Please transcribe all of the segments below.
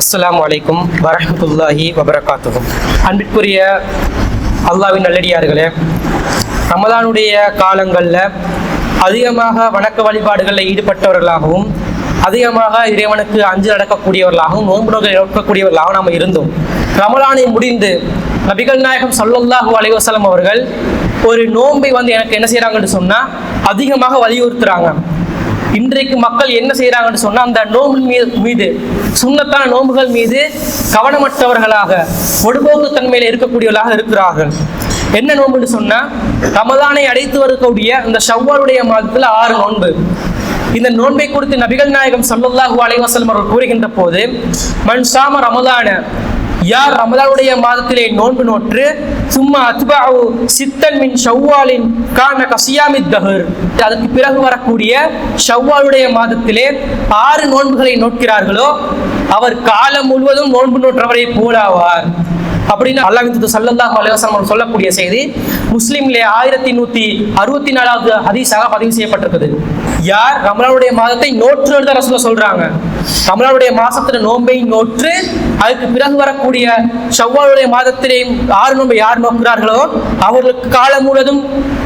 அஸ்லாம் வலைக்கும் வரஹ்மத்துல்லாஹி வபரகாத்துகும் அன்பிற்குரிய அல்லாவின் நல்லடியார்களே ரமதானுடைய காலங்களில் அதிகமாக வணக்க வழிபாடுகளில் ஈடுபட்டவர்களாகவும் அதிகமாக இறைவனுக்கு அஞ்சு நடக்கக்கூடியவர்களாகவும் நோன்பு நோக்கை நடக்கக்கூடியவர்களாகவும் நாம் இருந்தோம். ரமலானை முடிந்து நபிகள் நாயகம் சல்லல்லாஹு அலைஹி அவர்கள் ஒரு நோன்பை வந்து எனக்கு என்ன செய்கிறாங்கன்னு சொன்னால் அதிகமாக வலியுறுத்துறாங்க. இன்றைக்கு மக்கள் என்ன செய்யறாங்கன்னு சொன்னா அந்த நோம்பு மீது மீது சுண்ணத்தான நோம்புகள் மீது கவனமற்றவர்களாக பொடுபோக்கு தன்மையில இருக்கக்கூடியவர்களாக இருக்கிறார்கள். என்ன நோன்புன்னு சொன்னா ரமதானை அடைத்து வரக்கூடிய அந்த ஷவ்வாலுடைய மாதத்துல ஆறு நோன்பு. இந்த நோன்பை குறித்து நபிகள் நாயகம் ஸல்லல்லாஹு அலைஹி அவர்கள் கூறுகின்ற போது மன் சாம ரமதான யார் ரமதானுடைய மாதத்திலே நோன்பு நோற்று? சும்மா அத்பாவு சித்தன் மின் ஷவ்வாலின் கான கசியாமித் தஹர். அதற்கு பிறகு வரக்கூடிய ஷவ்வாலுடைய மாதத்திலே ஆறு நோன்புகளை நோக்கிறார்களோ அவர் காலம் முழுவதும் நோன்பு நோற்றவரை போலாவார். அப்படின்னு அல்லாஹ் சல்லல்லாஹு அலைஹி சொல்லக்கூடிய செய்தி முஸ்லிம்லே ஆயிரத்தி நூத்தி அறுபத்தி நாலாவது ஹதீஸாக பதிவு செய்யப்பட்டிருக்குது. யார்? ரமலானுடைய மாதத்தை நோற்று எழுத ரசூல சொல்றாங்க. ரமலானுடைய மாசத்துல நோன்பை நோற்று அதுக்கு பிறகு வரக்கூடிய செவ்வாளுடைய மாதத்திலே ஆறு நோன்பை யார் நோக்கிறார்களோ அவர்களுக்கு காலம் முழுவதும்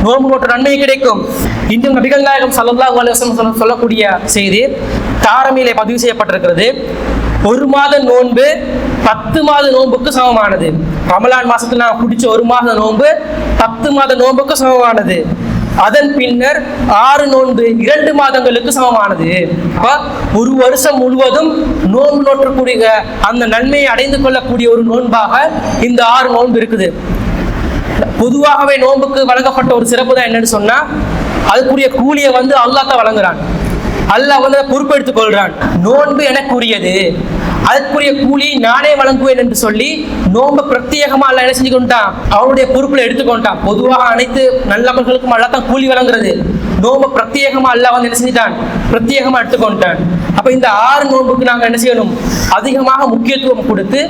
நோன்பு நோற்ற நன்மை கிடைக்கும். இன்றும் நபிகள் நாயகம் சல்லாஹ் அலைஹி சொல்லக்கூடிய செய்தி தாரமையிலே பதிவு செய்யப்பட்டிருக்கிறது. ஒரு மாத நோன்பு பத்து மாத நோன்புக்கு சமமானது. ரமலான் மாசத்துல நான் குடிச்ச ஒரு மாத நோன்பு பத்து மாத நோன்புக்கு சமமானது. அதன் பின்னர் ஆறு நோன்பு இரண்டு மாதங்களுக்கு சமமானது. ஒரு வருஷம் முழுவதும் நோன்பு நோற்றக்கூடிய அந்த நன்மையை அடைந்து கொள்ளக்கூடிய ஒரு நோன்பாக இந்த ஆறு நோன்பு இருக்குது. பொதுவாகவே நோன்புக்கு வழங்கப்பட்ட ஒரு சிறப்பு தான் என்னன்னு சொன்னா அதுக்குரிய கூலியை வந்து அல்லாத்த வழங்குறான். அல்லாஹ் வந்து அதை பொறுப்பெடுத்துக் கொள்றான். நோன்பு எனக்குரியது. அதற்குரிய கூலி நானே வழங்குவேன் என்று சொல்லி நோன்பு பிரத்யேகமா அல்ல என்ன செஞ்சு கொண்டான் அவனுடைய பொறுப்புல எடுத்துக்கொண்டான் பொதுவாக அனைத்து நல்லவர்களுக்கும் அல்ல தான் கூலி வழங்குறது. நோன்பு பிரத்யேகமா அல்ல வந்து என்ன செஞ்சிட்டான்? பிரத்யேகமா எடுத்துக்கொண்டான் அப்ப இந்த ஆறு நோன்புக்கு நாங்க என்ன செய்யணும்? அதிகமாக முக்கியத்துவம் கொடுத்து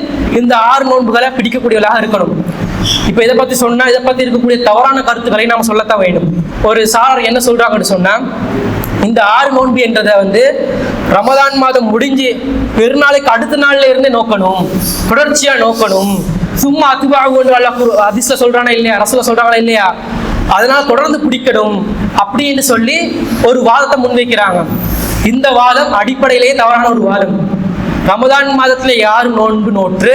இந்த ஆறு நோன்புகளை பிடிக்கக்கூடியவர்களாக இருக்கணும். இப்போ இதை பற்றி சொன்னால் இதை பற்றி இருக்கக்கூடிய தவறான கருத்துக்களை நாம் சொல்லத்தான் வேண்டும். ஒரு சாரர் என்ன சொல்கிறாங்கன்னு சொன்னால் இந்த ஆறு நோன்பு என்றதை வந்து ரமதான் மாதம் முடிஞ்சு பெருநாளைக்கு அடுத்த நாள்ல இருந்தே நோக்கணும். தொடர்ச்சியா நோக்கணும். சும்மா அத்துபாகு அதிர்ஷ்ட சொல்றானா இல்லையா ரசல சொல்றாங்களா இல்லையா அதனால தொடர்ந்து பிடிக்கணும் அப்படின்னு சொல்லி ஒரு வாதத்தை முன்வைக்கிறாங்க. இந்த வாதம் அடிப்படையிலேயே தவறான ஒரு வாதம். ரமதான் மாதத்துல யார் நோன்பு நோற்று?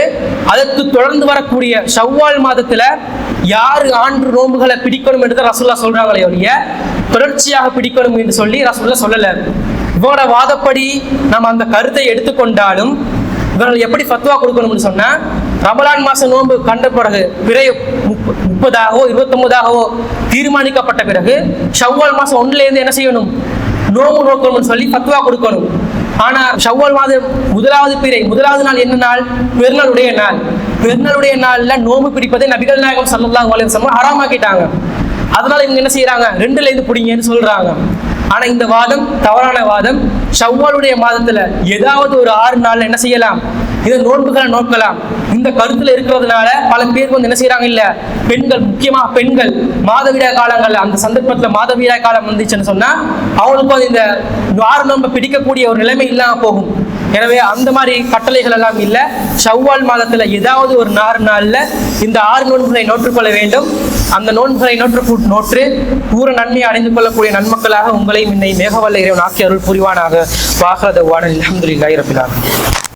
அதற்கு தொடர்ந்து வரக்கூடிய ஷவ்வால் மாதத்துல யார் ஆண்டு நோன்புகளை பிடிக்கணும் என்று ரசுல்லா சொல்றாங்களே ஒழிய தொடர்ச்சியாக பிடிக்கணும் என்று சொல்லி ரசுல்லா சொல்லல. இவரோட வாதப்படி நம்ம அந்த கருத்தை எடுத்துக்கொண்டாலும் இவர்கள் எப்படி ஃபத்வா கொடுக்கணும்னு சொன்னா ரமலான் மாச நோன்பு கண்ட பிறகு பிறை முப்பதாகவோ இருபத்தொன்பதாகவோ தீர்மானிக்கப்பட்ட பிறகு ஷவ்வால் மாசம் ஒன்றுல இருந்து என்ன செய்யணும்? நோம்பு நோக்கணும்னு சொல்லி ஃபத்வா கொடுக்கணும். ஆனா ஷவ்வால் மாதம் முதலாவது பிறை முதலாவது நாள் என்ன நாள்? பெருநாளுடைய நாள். பெருநாளுடைய நாள்ல நோம்பு பிடிப்பதை நபிகள் நாயகம் சல்லாஹ் அலைஹி வஸல்லம் ஹராமாக்கிட்டாங்க. அதனால இவங்க என்ன செய்யறாங்க ரெண்டுல இருந்து பிடிங்கன்னு சொல்றாங்க. ஆனா இந்த வாதம் தவறான வாதம். ஷவ்வாலுடைய மாதத்துல ஏதாவது ஒரு ஆறு நாள்ல என்ன செய்யலாம்? இதை நோன்புகளை நோக்கலாம். இந்த கருத்துல இருக்கிறதுனால பல பேர் வந்து என்ன செய்யறாங்க இல்ல பெண்கள் முக்கியமா பெண்கள் மாதவிடாய் காலங்கள்ல அந்த சந்தர்ப்பத்துல மாதவிடாய் காலம் வந்துச்சுன்னு சொன்னா அவங்களுக்கு வந்து இந்த ஆறு நோன்பை பிடிக்கக்கூடிய ஒரு நிலைமை இல்லாம போகும். எனவே அந்த மாதிரி கட்டளைகள் எல்லாம் இல்லை. ஷவ்வால் மாதத்தில் ஏதாவது ஒரு நாறு நாளில் இந்த ஆறு நோன்புகளை நோற்றுக்கொள்ள வேண்டும். அந்த நோன்புகளை நோற்று நோற்று பூர நன்மை அடைந்து கொள்ளக்கூடிய நன்மக்களாக உங்களையும் இன்னை மேகவல்ல இறைவன் ஆக்கி அருள் புரிவானாக. வாகரத வாடல் அலமதுல்லாஹி ரபிலான்